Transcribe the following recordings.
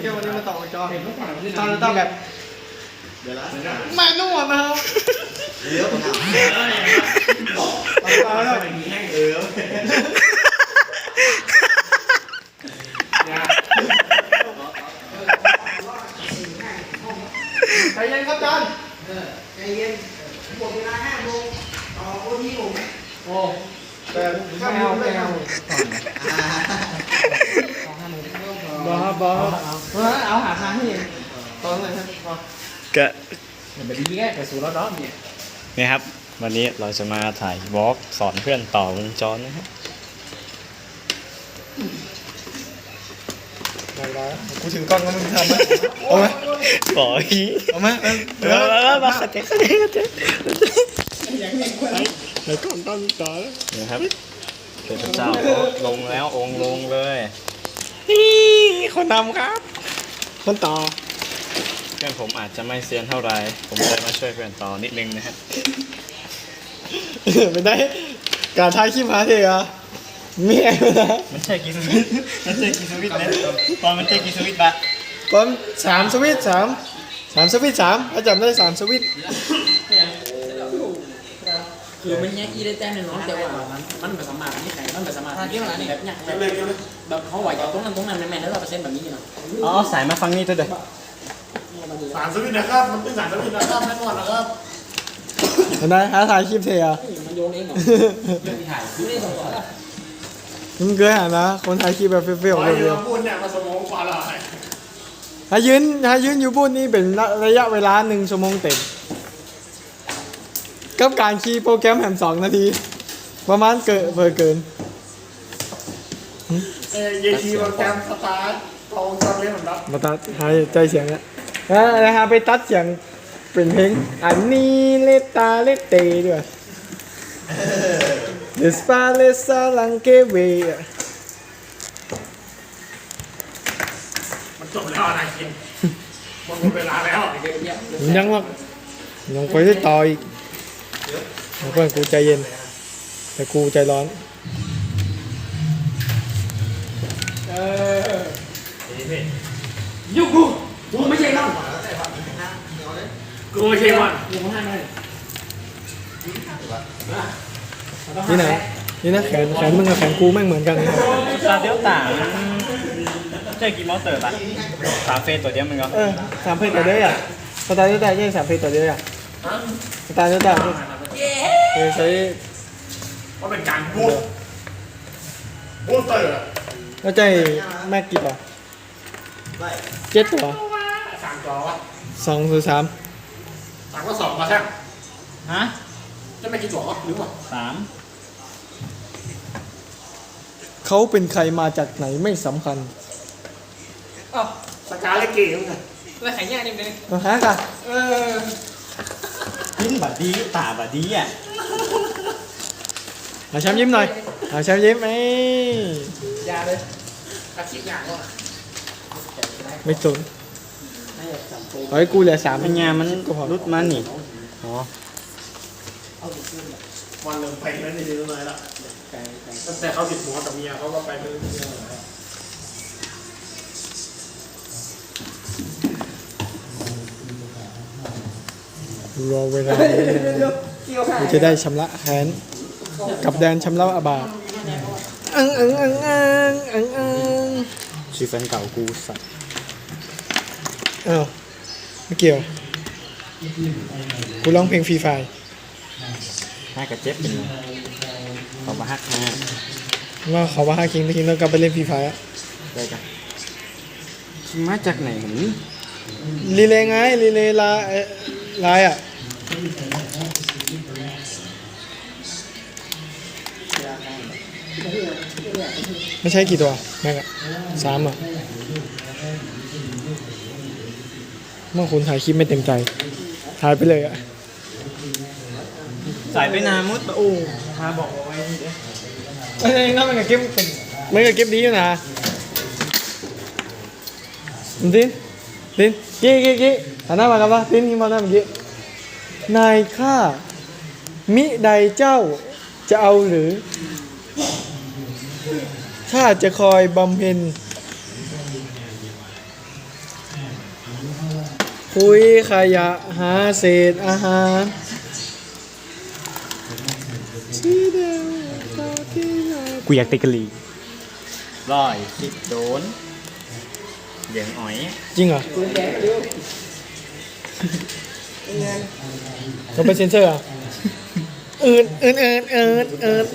แค่วันนี้มาต่อจอตอนจะต้องแบบเดี๋ยวละไม่นุ่มนะครับเลี้ยวผมเอาเอาแล้วเออใจเย็นครับจานใจเย็นหมดเวลาห้าโมงต่อโอทีผมโอ้แต่ไม่เอาไม่เอาบอสบอสเอา หาทางให้เองตอนไหนครับก็แบบนี้แค่แต่สูตรร้อนเนี่ยนี่ครับ วันนี้เราจะมาถ่ายวอล์กสอนเพื่อนต่อวงจรนะครับได้แล้วกูถึงกล้องแล้วมึงทำไหมเอาไหมปล่อยเอาไหมเออมามามาขัดเจ๊ขัดเจ๊ขัดเจ๊แล้วก็ต้องต่อนี่ครับเทพเจ้าก็ลงแล้วองค์ลงเลยนี่คนนำครับ คนต่อเพื่อนผมอาจจะไม่เซียนเท่าไหรผมเลยมาช่วยเพื่อนต่อนิดนึงนะครับไม่ได้การท้ายคลิปหาเถอะเมียนะมันใช่กีสวิตมันใช่กีสวิตนะตอนมันใช่กีสวิตปะตอนสามสวิตช์สามสามสวิตช์สามถ้าจำได้สามสวิตช์ คือมันแยกอีได้แต้มน้อยแต่ว่ามันมันแบบสมาธิไม่แข็งมันแบบสมาธิแบบนี้แบบเนี้ยแบบแบบเขาไหวจากตรงนั้นตรงนั้นแม่นแล้วเราเปอร์เซ็นต์แบบนี้เนาะอ๋อสายมาฟังนี่ตัวเดียวสารสวิตนะครับมันเป็นสารสวิตนะครับแน่นอนนะครับเห็นไหมหาถ่ายคลิปเถอะมันโยนเองเหรอไม่ถ่ายไม่ได้ส่งต่อละมึงเคยหานะคนถ่ายคลิปแบบเฟี้ยวไอ้ๆเร็วมาพูดเนี่ยมาสมองกว่าเราๆถ้ายืนถ้ายืนอยู่บุญนี่เป็นระยะเวลาหนึ่งชั่วโมงเต็ม กับการคีย์โปรแกรมแหมสองนาที ประมาณเกินเพิ่เกินเอ้ยเยทีโปรแกรมสตาร์ททองจำเล่นผมรับมาตัดหายใจเสียงเนี่ยแล้วนะฮะไปตัดเสียงเป็นเพลงอันนี้เลตาเลเตด้วย The spa le sa lang ke we มันจบแล้วนะคินหมดเวลาแล้วยังว่ายังไปได้ต่ออีก เพื่อนกูใจเย็น แต่กูใจร้อนยุกูกูไม่ใช่น้องกูไม่ใช่มันกูมาให้เลยนี่นะนี่นะแขนแขนมึงกับแขนกูแม่งเหมือนกันนะตาเดียวต่างใช่กี่มอเตอร์ปะสามเฟสตัวเดียวมันก็เออสามเพศต่อเดียวอะสไตล์เดียวแต่ใช่สามเพศต่อเดียวอะ สไตล์เดียวแต่เออใช้ว่าเป็นการบูสบูสเตอร์แล้วใจแม็กกี่ตัวไม่เจ็ดตัวสามจอวะสองหรือสามสามก็สองมาแท่งฮะจะไม่กี่จอหรือเปล่าสามเขาเป็นใครมาจากไหนไม่สำคัญอ้าวสกาเลเกมไงแล้วไข่ย่างนี่เป็นมาฮะค่ะเออ ยิ้มบัดดีตาบัดดีอะหาแชมป์ยิ้มหน่อยหาแชมป์ยิ้มไอ้ยาเลยอาชีพอย่างว่าไม่สนเฮ้ยกูเหลือสามปัญญามันรุดมันนี่อ๋อวันหนึ่งไปนั่นนี่ดูหน่อยละตั้งแต่เขาติดหัวกับเมียเขาก็ไปไม่รู้เรื่องอะไร รอเวลากูจะได้ชำระแค้นกับแดนชำระอาบาตอังอังอังอังอังอังชื่อแฟนเก่ากูสัตว์อ้าวไม่เกี่ยว กูร้องเพลงฟรีไฟน่ากระเจ็บเป็นเขามาฮักมาว่าเขาว่าห้าคิงไปคิงแล้วกลับไปเล่นฟรีไฟอะได้กันมาจากไหนผมนี่รีเลย์ไงรีเลย์ไลน์เอ่ อไลน์อะไม่ใช่กี่ตัวแม่งอะสามอะเมื่อคุณถ่ายคลิปไม่เต็มใจ ถ่ายไปเลยอะ สายไปนามุดโอ้พาบอกเอาไว้นี่เด้เอ้ยนั่นมันกับเก็บเป็นมันกับเก็บดีอยู่นะดินดินกี้กี้กี้หันหน้ามากันปะดินยิ้มมาหน้าเมื่อกี้ นายข้ามิใดเจ้าจะเอาหรือข้าจะคอยบำเพ็ญคุยขยะหาเศษอาหารสีแดงตาที่ไหนกูอยากติกะลีร้อยคิดโดนเหยียงอ๋อย จริงเหรอ เราไปเซ็นเซอร์อะเอินเอินเอินเอินเอิน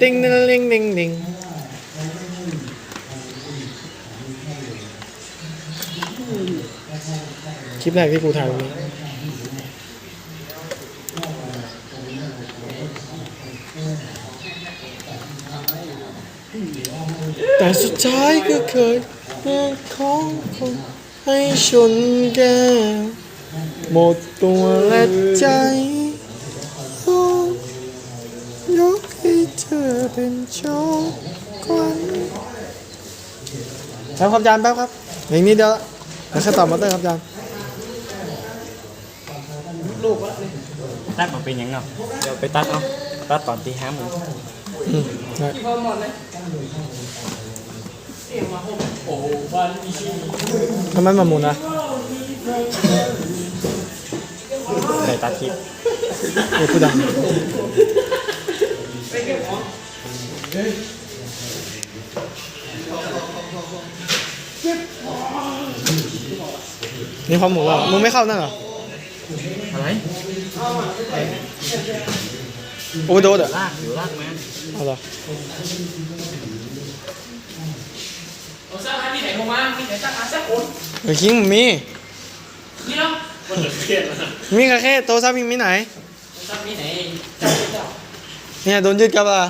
ติงติงติงติงติงคลิปแรกที่กูถ่ายวันนี้แต่สุดท้ายก็เคย เป็นของคนให้ชนแก้วหมดตัวและใจก็ยกให้เธอเป็นโชคกวันครับครับอาจารย์แป๊บครับอย่างนี้เดี๋ยวแล้วค่อยตอบมาเตอร์ครับอาจารย์ตัดมาเป็นหยังเนาะเดี๋ยวไปตัดเอาตัดตอนที่ห้าโมงอืมได้ ทำไมมาหมุนอะได้ตัดคลิปเดี๋ยวกูดังนี่ความหมูอะมึงไม่เข้านั่นเหรออะไรโอเวอร์โดสอะลากอยู่ลากมาเอาเหรอ เอาสร้างให้มีไหนโทรมามีไหนสร้างมาสักคนเฮ้ยคิงมันมี นี่เนาะมันเหลือเครียดนะมีแค่แค่โทรศัพท์มีมีไหนสร้างมีไหนเจ้าเจ้าเนี่ยโดนยึดกลับอะ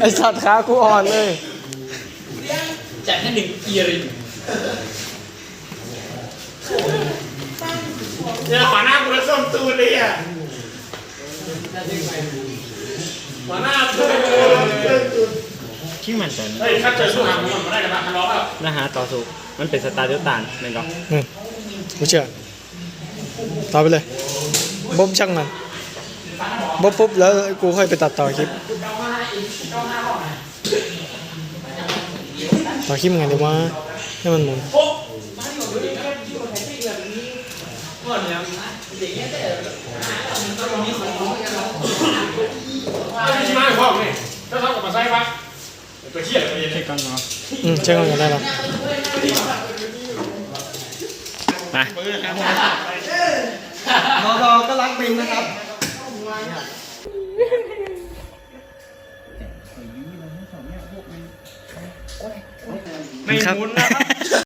ไอสัตว์ขากูอ่อนเลยจัดให้หนึ่งเอียริงเนี่ยขวาหน้ากูจะส้มตูนเลยอะขวาหน้าตูนตูน ที่มันจะเฮ้ยถ้าเจอสู้หางมันมาได้กันนะทะเลาะอะนะฮะต่อสู้มันเป็นสไตล์เดียวตานเป็นก็อืมกูเชื่อต่อไปเลยบ๊อบช่างมันบ๊อบปุ๊บแล้วกูค่อยไปตัดต่อคลิปต่อคลิปยังไงดีวะให้มันหมุนไม่ใช่ไหมพ่อนี่ถ้าทำกับมาใส่ปะตัว เที่ยอะไรเนี่ยใช่ก่อนเนาะอืมเช็คก่อนก็ได้แล้วไปรอรอก็รักบินนะครับไม่หมุนนะครับ